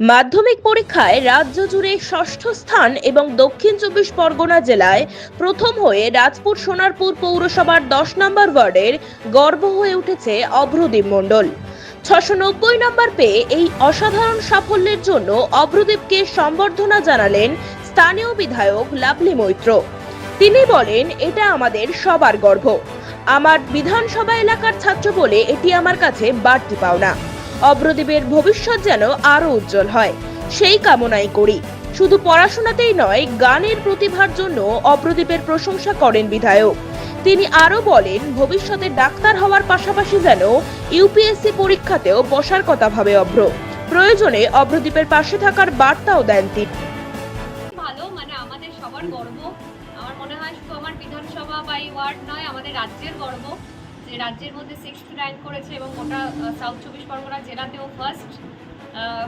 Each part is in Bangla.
মাধ্যমিক পরীক্ষায় রাজ্য জুড়ে ষষ্ঠ স্থান এবং দক্ষিণ চব্বিশ পরগনা জেলায় প্রথম হয়ে রাজপুর সোনারপুর পৌরসভার দশ নম্বর ওয়ার্ডের গর্ব হয়ে উঠেছে অভ্রদীপ মণ্ডল। ছশো নব্বই নম্বর পেয়ে এই অসাধারণ সাফল্যের জন্য অভ্রদীপকে সম্বর্ধনা জানালেন স্থানীয় বিধায়ক লাভলি মৈত্র। তিনি বলেন, এটা আমাদের সবার গর্ব। আমার বিধানসভা এলাকার ছাত্র বলে এটি আমার কাছে বাড়তি পাওনা। অব্রদীপের ভবিষ্যৎ যেন আরও উজ্জ্বল হয়। সেই কামনাই করি। শুধু পড়াশোনাতেই নয়, গানের প্রতিভার জন্য অব্রদীপের প্রশংসা করেন বিধায়ক। তিনি আরও বলেন, ভবিষ্যতে ডাক্তার হওয়ার পাশাপাশি যেন ইউপিএসসি পরীক্ষাতেও বসার কথা ভাবে অভ্র। প্রয়োজনে অব্রদীপের পাশে থাকার বার্তাও দেন তিনি। ভালো মানে আমাদের সবার গর্ব। আমার মনে হয় শুধু আমার বিধানসভা বা ওয়ার্ড নয়, আমাদের রাজ্যের গর্ব। যে রাজ্যের মধ্যে সিক্সথ র্যাঙ্ক করেছে এবং গোটা সাউথ চব্বিশ পরগনা জেলাতেও ফার্স্ট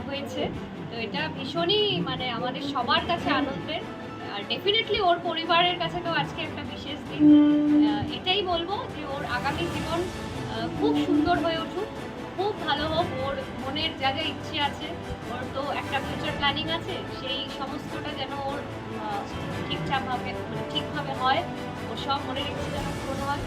হয়েছে। তো এটা ভীষণই মানে আমাদের সবার কাছে আনন্দের। আর ডেফিনেটলি ওর পরিবারের কাছে তো আজকে একটা বিশেষ দিন। এটাই বলব যে ওর আগামী জীবন খুব সুন্দর হয়ে উঠুক। খুব ভালো হোক, ওর মনের যা যা ইচ্ছে আছে, ওর তো একটা ফিউচার প্ল্যানিং আছে, সেই সমস্তটা যেন ওর ঠিকঠাকভাবে মানে ঠিকভাবে হয়। ওর সব মনের ইচ্ছে যেন পূরণ হয়।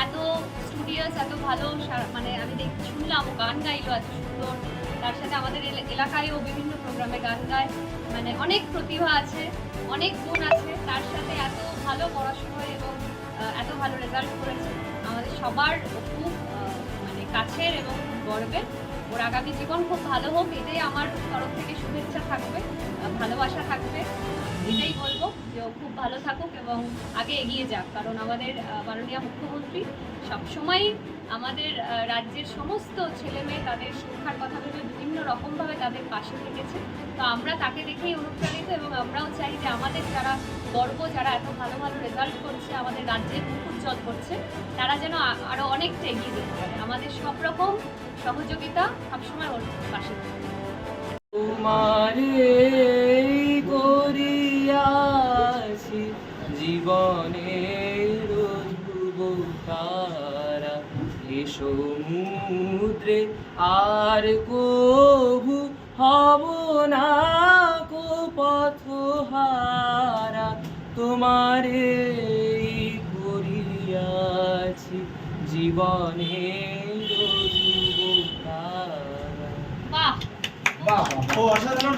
এত স্টুডিওস এত ভালো মানে আমি দেখ শুনলাম ও গান গাইলো এত সুন্দর। তার সাথে আমাদের এলা- এলাকায়ও বিভিন্ন প্রোগ্রামে গান গায়। মানে অনেক প্রতিভা আছে, অনেক গুণ আছে। তার সাথে এত ভালো পড়াশুনো এবং এত ভালো রেজাল্ট করেছে। আমাদের সবার খুব মানে কাছের এবং খুব গর্বের। ওর আগামী জীবন খুব ভালো হোক, এটাই আমার তরফ থেকে শুভেচ্ছা থাকবে ভালোবাসা থাকবে। এটাই বলব যে খুব ভালো থাকুক এবং আগে এগিয়ে যাক, কারণ আমাদের মাননীয় মুখ্যমন্ত্রী সবসময় আমাদের রাজ্যের সমস্ত ছেলে মেয়ে তাদের শিক্ষার কথা ভেবে বিভিন্ন রকমভাবে তাদের পাশে থেকেছে। তো আমরা তাকে দেখেই অনুপ্রাণিত এবং আমরাও চাই যে আমাদের যারা গর্ব, যারা এত ভালো ভালো রেজাল্ট করছে, আমাদের রাজ্যের মুখ উজ্জ্বল করছে, তারা যেন আরও আরও অনেকটা এগিয়ে যেতে পারে। আমাদের সব রকম সহযোগিতা সবসময় ওর পাশে করিয়াছি জীবনের সমুদ্রে আর কবু হব না কো পথহারা তোমারে করিয়াছি বাহ! বাহ অসাধারণ